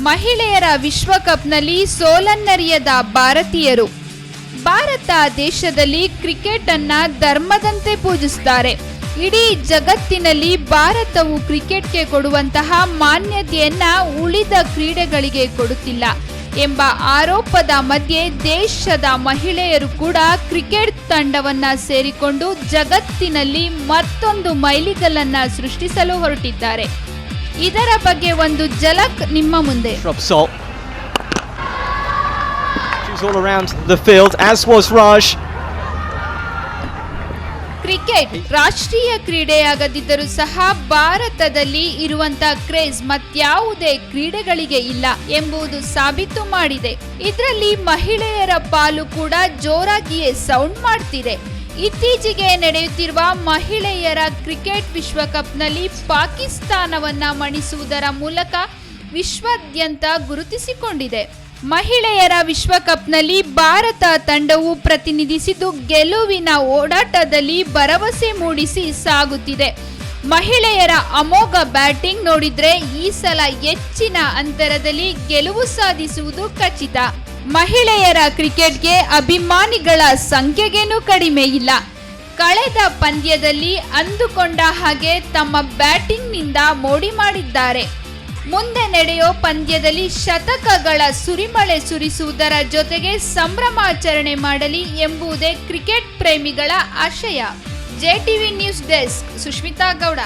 ಮಹಿಳೆಯರ ವಿಶ್ವಕಪ್ನಲ್ಲಿ ಸೋಲನ್ನರಿಯದ ಭಾರತೀಯರು. ಭಾರತ ದೇಶದಲ್ಲಿ ಕ್ರಿಕೆಟ್ ಅನ್ನ ಧರ್ಮದಂತೆ ಪೂಜಿಸುತ್ತಾರೆ ಇಡೀ ಜಗತ್ತಿನಲ್ಲಿ ಭಾರತವು ಕ್ರಿಕೆಟ್ಗೆ ಕೊಡುವಂತಹ ಮಾನ್ಯತೆಯನ್ನ ಉಳಿದ ಕ್ರೀಡೆಗಳಿಗೆ ಕೊಡುತ್ತಿಲ್ಲ. ಎಂಬ ಆರೋಪದ ಮಧ್ಯೆ ದೇಶದ ಮಹಿಳೆಯರು ಕೂಡ ಕ್ರಿಕೆಟ್ ತಂಡವನ್ನ ಸೇರಿಕೊಂಡು ಜಗತ್ತಿನಲ್ಲಿ ಮತ್ತೊಂದು ಮೈಲಿಗಲ್ಲನ್ನ ಸೃಷ್ಟಿಸಲು ಹೊರಟಿದ್ದಾರೆ. ಇದರ ಬಗ್ಗೆ ಒಂದು ಜಲಕ್ ನಿಮ್ಮ ಮುಂದೆ. ಕ್ರಿಕೆಟ್ ರಾಷ್ಟ್ರೀಯ ಕ್ರೀಡೆಯಾಗದಿದ್ದರೂ ಸಹ ಭಾರತದಲ್ಲಿ ಇರುವಂತ ಕ್ರೇಜ್ ಮತ್ಯಾವುದೇ ಕ್ರೀಡೆಗಳಿಗೆ ಇಲ್ಲ ಎಂಬುದು ಸಾಬೀತು ಮಾಡಿದೆ. ಇದರಲ್ಲಿ ಮಹಿಳೆಯರ ಪಾಲು ಕೂಡ ಜೋರಾಗಿಯೇ ಸೌಂಡ್ ಮಾಡ್ತಿದೆ. ಇತ್ತೀಚೆಗೆ ನಡೆಯುತ್ತಿರುವ ಮಹಿಳೆಯರ ಕ್ರಿಕೆಟ್ ವಿಶ್ವಕಪ್ನಲ್ಲಿ ಪಾಕಿಸ್ತಾನವನ್ನ ಮಣಿಸುವುದರ ಮೂಲಕ ವಿಶ್ವಾದ್ಯಂತ ಗುರುತಿಸಿಕೊಂಡಿದೆ. ಮಹಿಳೆಯರ ವಿಶ್ವಕಪ್ನಲ್ಲಿ ಭಾರತ ತಂಡವು ಪ್ರತಿನಿಧಿಸಿದ್ದು ಗೆಲುವಿನ ಓಡಾಟದಲ್ಲಿ ಭರವಸೆ ಮೂಡಿಸಿ ಸಾಗುತ್ತಿದೆ. ಮಹಿಳೆಯರ ಅಮೋಘ ಬ್ಯಾಟಿಂಗ್ ನೋಡಿದ್ರೆ ಈ ಸಲ ಹೆಚ್ಚಿನ ಅಂತರದಲ್ಲಿ ಗೆಲುವು ಸಾಧಿಸುವುದು ಖಚಿತ. ಮಹಿಳೆಯರ ಕ್ರಿಕೆಟ್ಗೆ ಅಭಿಮಾನಿಗಳ ಸಂಖ್ಯೆಗೇನೂ ಕಡಿಮೆ ಇಲ್ಲ. ಕಳೆದ ಪಂದ್ಯದಲ್ಲಿ ಅಂದುಕೊಂಡ ಹಾಗೆ ತಮ್ಮ ಬ್ಯಾಟಿಂಗ್ನಿಂದ ಮೋಡಿ ಮಾಡಿದ್ದಾರೆ. ಮುಂದೆ ನಡೆಯೋ ಪಂದ್ಯದಲ್ಲಿ ಶತಕಗಳ ಸುರಿಮಳೆ ಸುರಿಸುವುದರ ಜೊತೆಗೆ ಸಂಭ್ರಮಾಚರಣೆ ಮಾಡಲಿ ಎಂಬುದೇ ಕ್ರಿಕೆಟ್ ಪ್ರೇಮಿಗಳ ಆಶಯ. JTV news desk Sushmita Gowda.